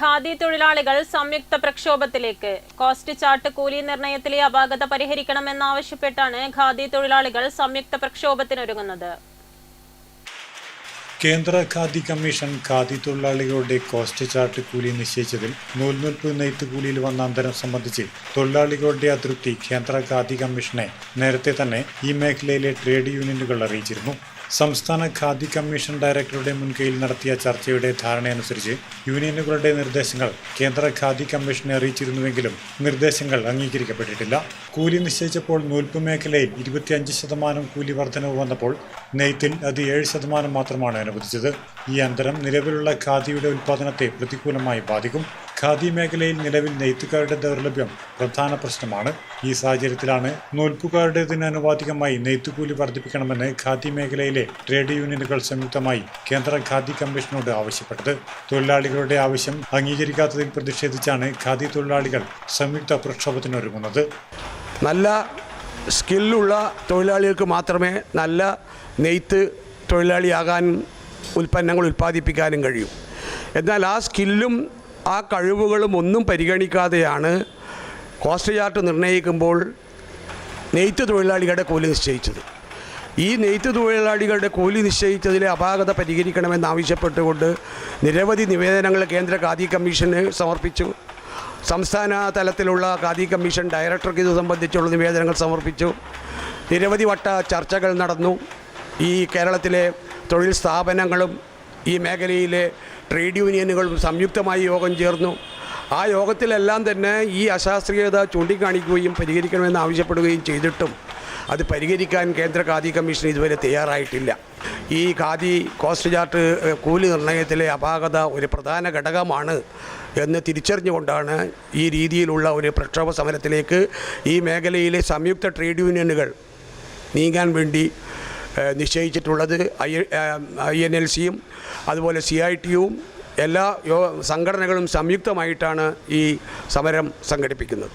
ഖാദി തൊഴിലാളികൾ സംയുക്ത പ്രക്ഷോഭത്തിലേക്ക്. Cost chart കൂലി നിർണയത്തിലെ അപാകത പരിഹരിക്കണമെന്നാവശ്യപ്പെട്ടാണ് ഖാദി തൊഴിലാളികൾ സംയുക്ത പ്രക്ഷോഭത്തിനൊരുങ്ങുന്നത്. കേന്ദ്ര ഖാദി കമ്മീഷൻ ഖാദി തൊഴിലാളികളുടെ കോസ്റ്റ് ചാർട്ട് കൂലി നിശ്ചയിച്ചതിൽ നൂൽനൂൽപ്പ് നെയ്ത്ത് കൂലിയിൽ വന്ന അന്തരം സംബന്ധിച്ച് തൊഴിലാളികളുടെ അതൃപ്തി കേന്ദ്ര ഖാദി കമ്മീഷനെ നേരത്തെ തന്നെ ഈ മേഖലയിലെ ട്രേഡ് യൂണിയനുകൾ അറിയിച്ചിരുന്നു. സംസ്ഥാന ഖാദി കമ്മീഷൻ ഡയറക്ടറുടെ മുൻകൈയിൽ നടത്തിയ ചർച്ചയുടെ ധാരണയനുസരിച്ച് യൂണിയനുകളുടെ നിർദ്ദേശങ്ങൾ കേന്ദ്ര ഖാദി കമ്മീഷനെ അറിയിച്ചിരുന്നുവെങ്കിലും നിർദ്ദേശങ്ങൾ അംഗീകരിക്കപ്പെട്ടിട്ടില്ല. കൂലി നിശ്ചയിച്ചപ്പോൾ നൂൽപ്പ് മേഖലയിൽ ഇരുപത്തിയഞ്ച് ശതമാനം കൂലി വർധനവ് വന്നപ്പോൾ നെയ്ത്തിൽ അത് ഏഴ് ശതമാനം മാത്രമാണ് അനുവദിച്ചത്. ഈ അന്തരം നിലവിലുള്ള ഖാദിയുടെ ഉൽപ്പാദനത്തെ പ്രതികൂലമായി ബാധിക്കും. ഖാദി മേഖലയിൽ നിലവിൽ നെയ്ത്തുകാരുടെ ദൗർലഭ്യം പ്രധാന പ്രശ്നമാണ്. ഈ സാഹചര്യത്തിലാണ് നൂൽപ്പുകാരുടേതിന് അനുപാതികമായി നെയ്ത്തുകൂലി വർദ്ധിപ്പിക്കണമെന്ന് ഖാദി മേഖലയിലെ ട്രേഡ് യൂണിയനുകൾ സംയുക്തമായി കേന്ദ്ര ഖാദി കമ്മീഷനോട് ആവശ്യപ്പെട്ടത്. തൊഴിലാളികളുടെ ആവശ്യം അംഗീകരിക്കാത്തതിൽ പ്രതിഷേധിച്ചാണ് ഖാദി തൊഴിലാളികൾ സംയുക്ത പ്രക്ഷോഭത്തിനൊരുങ്ങുന്നത്. നല്ല സ്കില്ലുള്ള തൊഴിലാളികൾക്ക് മാത്രമേ നല്ല നെയ്ത്ത് തൊഴിലാളിയാകാനും ഉൽപ്പന്നങ്ങൾ ഉൽപ്പാദിപ്പിക്കാനും കഴിയും. എന്നാൽ ആ സ്കില്ലും ആ കഴിവുകളും ഒന്നും പരിഗണിക്കാതെയാണ് കോസ്റ്റ് ചാർട്ട് നിർണയിക്കുമ്പോൾ നെയ്ത്ത് തൊഴിലാളികളുടെ കൂലി നിശ്ചയിച്ചത്. ഈ നെയ്ത്ത് തൊഴിലാളികളുടെ കൂലി നിശ്ചയിച്ചതിലെ അപാകത പരിഹരിക്കണമെന്നാവശ്യപ്പെട്ടുകൊണ്ട് നിരവധി നിവേദനങ്ങൾ കേന്ദ്ര ഖാദി കമ്മീഷന് സമർപ്പിച്ചു. സംസ്ഥാന തലത്തിലുള്ള ഖാദി കമ്മീഷൻ ഡയറക്ടർക്ക് ഇത് സംബന്ധിച്ചുള്ള നിവേദനങ്ങൾ സമർപ്പിച്ചു. നിരവധി വട്ട ചർച്ചകൾ നടന്നു. ഈ കേരളത്തിലെ തൊഴിൽ സ്ഥാപനങ്ങളും ഈ മേഖലയിലെ ട്രേഡ് യൂണിയനുകളും സംയുക്തമായി യോഗം ചേർന്നു. ആ യോഗത്തിലെല്ലാം തന്നെ ഈ അശാസ്ത്രീയത ചൂണ്ടിക്കാണിക്കുകയും പരിഹരിക്കണമെന്ന് ആവശ്യപ്പെടുകയും ചെയ്തിട്ടും അത് പരിഹരിക്കാൻ കേന്ദ്ര ഖാദി കമ്മീഷൻ ഇതുവരെ തയ്യാറായിട്ടില്ല. ഈ ഖാദി കോസ്റ്റ് ചാർട്ട് കൂലി നിർണയത്തിലെ അപാകത ഒരു പ്രധാന ഘടകമാണ് എന്ന് തിരിച്ചറിഞ്ഞുകൊണ്ടാണ് ഈ രീതിയിലുള്ള ഒരു പ്രക്ഷോഭ സമരത്തിലേക്ക് ഈ മേഖലയിലെ സംയുക്ത ട്രേഡ് യൂണിയനുകൾ നീങ്ങാൻ വേണ്ടി നിശ്ചയിച്ചിട്ടുള്ളത് ഐ ഐ എൻ എൽ സിയും അതുപോലെ സി ഐ ടിയും എല്ലാ യോ സംഘടനകളും സംയുക്തമായിട്ടാണ് ഈ സമരം സംഘടിപ്പിക്കുന്നത്.